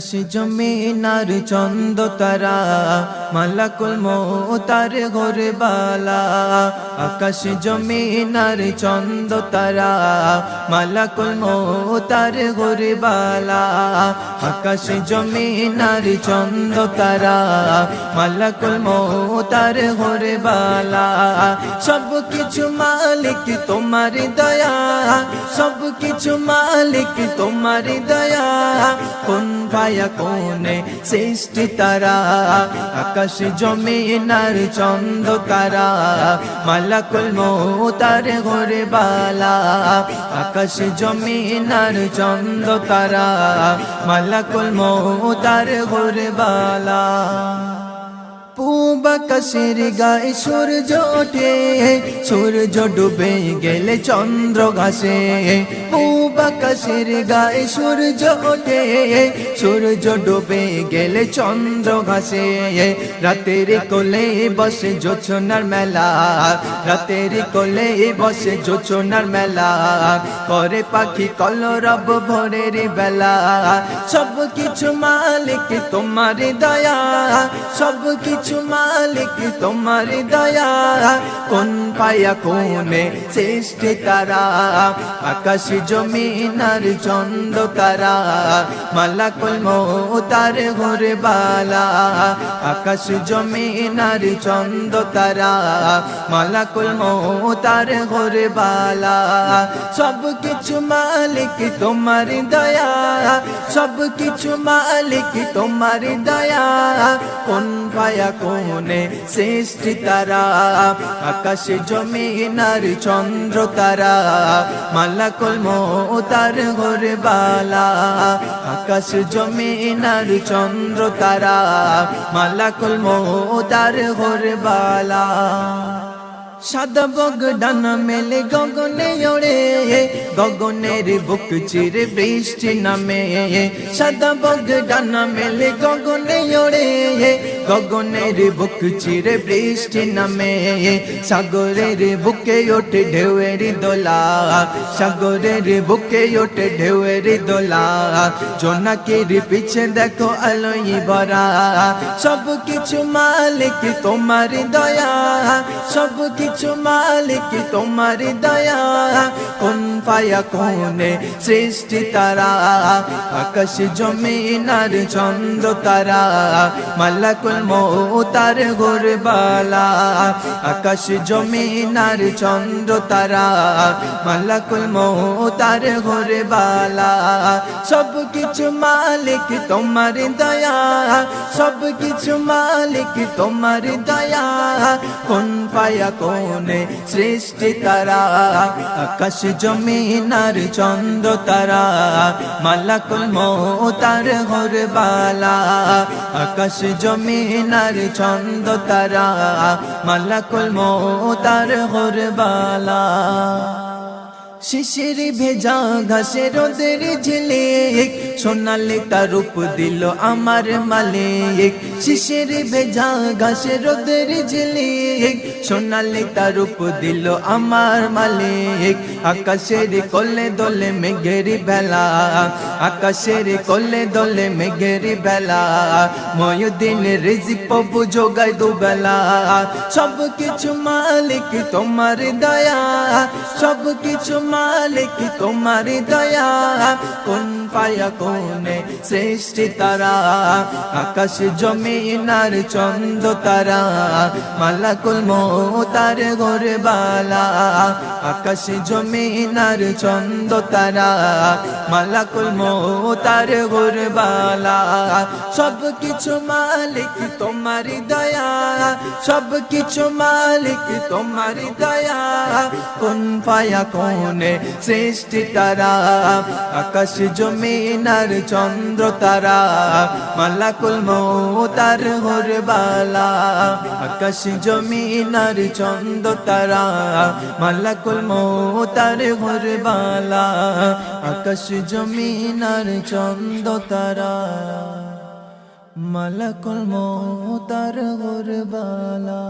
আকাশ জমিনার চন্দ তারা, মালাকুল মোতার ঘরে বালা। আকাশ জমিনার চন্দ তারা, মালাকুল মোতার ঘরে বালা। আকাশ জমিনার চন্দ তারা, মালাকুল মোতার ঘরে বালা। সব কিছু মালিক তোমার দয়া সব কিছু মালিক তোমার দয়া। কোন ভায়া কোনে সৃষ্টি তারা, আকাশ জমিনার চন্দ তারা, মালাকুল মোতার ঘরে বালা, আকাশ জমিনার চন্দ তারা, মালাকুল মোতার ঘরে বালা। পূবাকাশের গায়ে সূর্য ওঠে, সূর্য ডুবে গেলে চন্দ্র ঘাসে। পূবাকাশের গায়ে সূর্য ওঠে, সূর্য ডুবে গেলে চন্দ্র ঘাসে। রাতের কোলে বসে জোছনার মেলা, রাতের কোলে বসে জোছনার মেলা। করে পাখি কলরব ভোরের বেলা সব কিছু মালিক তোমার দয়া সব কিছু মালিক তোমার দয়া। কোন পায়া কোনে সৃষ্টি তারা? আকাশ জমিনার চন্দ তারা। মালাকুল মোতার ঘরে বালা। আকাশ জমিনার চন্দ তারা। মালাকুল মোতার ঘরে বালা। সব কিছু মালিক তোমার দয়া। সব কিছু মালিক তোমার দয়া। কোন পায়া কোনে সৃষ্টি তারা? আকাশ জমিনার চন্দ্র তারা, মালাকুল মোতার ঘরে বালা। আকাশ জমিনার চন্দ্র তারা, মালাকুল মোতার ঘরে বালা। সাদা বগ ডানা মেলে গগনে ওড়ে, গগনের বুক চিরে বৃষ্টি নামে। সাদা বগ ডানা মেলে গগনে ওড়ে গগনের বুক চিরে বৃষ্টি নামে। সাগরের বুকে ওঠে ঢেউয়ের দোলা। সাগরের বুকে ওঠে ঢেউয়ের দোলা। জোনাকির পিছে দেখো আলোই বরা সব কিছু মালিক তোমার দয়া। সব কিছু মালিক তোমার দয়া। কোন পায়া, কোনে সৃষ্টি তারা। আকাশ জমিনার চন্দ্র তারা। মালাকুল মোতার ঘোর বালা আকাশ জমিনার চন্দ্র তারা, মালাকুল মোতার ঘোর বালা সব কিছু মালিক তোমার দয়া সব কিছু মালিক তোমার দয়া, কোন পায়া কোনে সৃষ্টি তারা, আকাশ জমিনার চন্দ্র তারা, মালাকুল মোতার ঘর বালা আকাশ জমিনার ছন্দ তারা মালাকুল মোতার ঘর বালা শিশির ভেজা ঘাসে রোদের ঝিলিক। সোনালি তার রূপ দিল আমার মালিক। শিশির ভেজা ঘাসে রোদের ঝিলিক। সোনালি তার রূপ দিল আমার মালিক। আকাশের কোলে দলে মেঘেরি বেলা। আকাশের কলে দলে মেঘেরি বেলা। ময়ুদিন রিজিক প্রভু যোগায় দুবেলা। সব কিছু মালিক তোমার দয়া। সব কিছু মালিক, তোমার দয়া কোন পায়া, কোনে সৃষ্টি তারা? আকাশ জমিনার চন্দ তারা, মালাকুল মোতার ঘরে বালা। আকাশ জমিনার চন্দ তারা, মালাকুল মোতার ঘরে বালা। সব কিছু মালিক, তোমার দয়া। সব কিছু মালিক, তোমার দয়া কোন পায়া, কোনে সৃষ্টি তারা, আকাশ জমিনার চন্দ্র তারা, মালাকুল মোতার ঘরে বালা আকাশ জমিনার চন্দ্র তারা, মালাকুল মোতার ঘরে বালা আকাশ জমিনার চন্দ্র তারা, মালাকুল মোতার ঘরে বালা